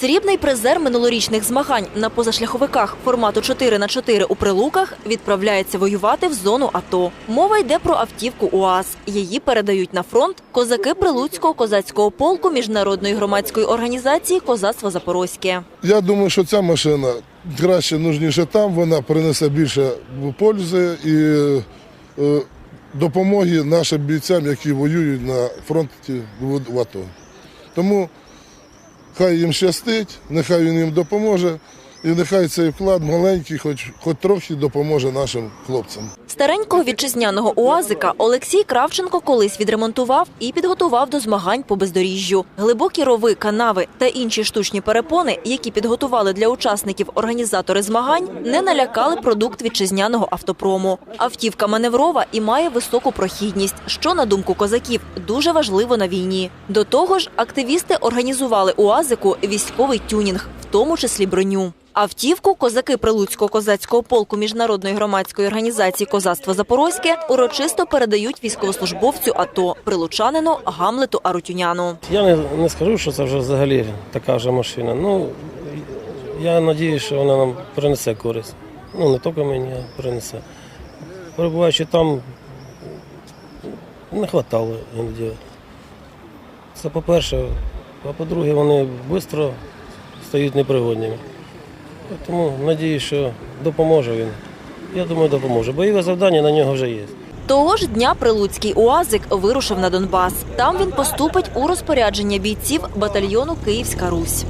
Срібний призер минулорічних змагань на позашляховиках формату 4 на 4 у Прилуках відправляється воювати в зону АТО. Мова йде про автівку УАЗ. Її передають на фронт козаки Прилуцького козацького полку міжнародної громадської організації Козацтво Запорозьке. Я думаю, що ця машина краще нужніше там, вона принесе більше пользи і е, допомоги нашим бійцям, які воюють на фронті в в АТО. Тому хай їм щастить, нехай він їм допоможе, і нехай цей вклад маленький, хоч, хоч трохи допоможе нашим хлопцям. Старенького вітчизняного УАЗика Олексій Кравченко колись відремонтував і підготував до змагань по бездоріжжю. Глибокі рови, канави та інші штучні перепони, які підготували для учасників організатори змагань, не налякали продукт вітчизняного автопрому. Автівка маневрова і має високу прохідність, що, на думку козаків, дуже важливо на війні. До того ж, активісти організували УАЗику військовий тюнінг, в тому числі броню. Автівку козаки Прилуцького козацького полку міжнародної громадської організації Козацтво Запорозьке урочисто передають військовослужбовцю АТО прилучанину Гамлету Арутюняну. Я не, скажу, що це вже взагалі така вже машина. Ну, я сподіваюся, що вона нам принесе користь. Ну, не тільки мені, а принесе. Перебуваючи там, не вистачало іноді. Це по-перше, а по-друге, вони швидко стають непригодними. Тому надію, що допоможе він. Я думаю, допоможе. Бойове завдання на нього вже є. Того ж дня прилуцький УАЗик вирушив на Донбас. Там він поступить у розпорядження бійців батальйону Київська Русь.